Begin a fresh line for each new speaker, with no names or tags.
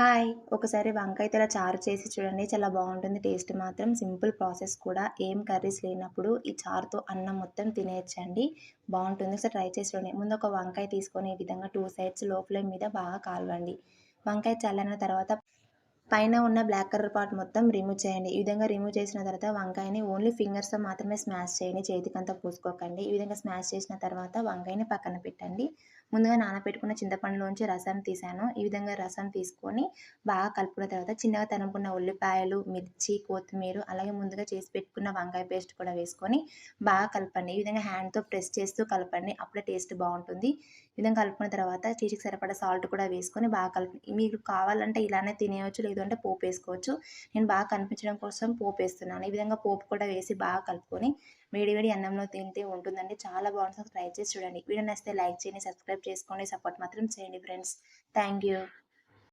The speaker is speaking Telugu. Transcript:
హాయ్. ఒకసారి వంకాయ ఇలా చారు చేసి చూడండి చాలా బాగుంటుంది. టేస్ట్ మాత్రం సింపుల్ ప్రాసెస్ కూడా. ఏం కర్రీస్ లేనప్పుడు ఈ చారుతో అన్నం మొత్తం తినేయచ్చండి. బాగుంటుంది. ఒకసారి ట్రై చేసి చూడండి. ముందు ఒక వంకాయ తీసుకొని ఈ విధంగా టూ సైడ్స్లో ఫ్లేమ్ మీద బాగా కాలవండి. వంకాయ చల్లిన తర్వాత పైన ఉన్న బ్లాక్ కలర్ పార్ట్ మొత్తం రిమూవ్ చేయండి. ఈ విధంగా రిమూవ్ చేసిన తర్వాత వంకాయని ఓన్లీ ఫింగర్స్తో మాత్రమే స్మాష్ చేయండి. చేతికంతా పూసుకోకండి. ఈ విధంగా స్మాష్ చేసిన తర్వాత వంకాయని పక్కన పెట్టండి. ముందుగా నానబెట్టుకున్న చింతపండులోంచి రసం తీసాను. ఈ విధంగా రసం తీసుకొని బాగా కలుపుకున్న తర్వాత చిన్నగా తనుకున్న ఉల్లిపాయలు మిర్చి కొత్తిమీర అలాగే ముందుగా చేసి పెట్టుకున్న వంకాయ పేస్ట్ కూడా వేసుకొని బాగా కలపండి. ఈ విధంగా హ్యాండ్తో ప్రెస్ చేస్తూ కలపండి. అప్పుడే టేస్ట్ బాగుంటుంది. ఈ విధంగా కలుపుకున్న తర్వాత చీచికి సరిపడా సాల్ట్ కూడా వేసుకొని బాగా కలపండి. మీకు కావాలంటే ఇలానే తినేయచ్చు లేదు అంటే పోపు వేసుకోవచ్చు. నేను బాగా కనిపించడం కోసం పోపు వేస్తున్నాను. ఈ విధంగా పోపు కూడా వేసి బాగా కలుపుకొని వేడి వేడి అన్నంలో తింటే ఉంటుందండి. చాలా బాగుంటుంది. ట్రై చేసి చూడండి. వీడియో నచ్చితే లైక్ చేయండి సబ్స్క్రైబ్ చేసుకోండి. సపోర్ట్ మాత్రం చేయండి ఫ్రెండ్స్. Thank you.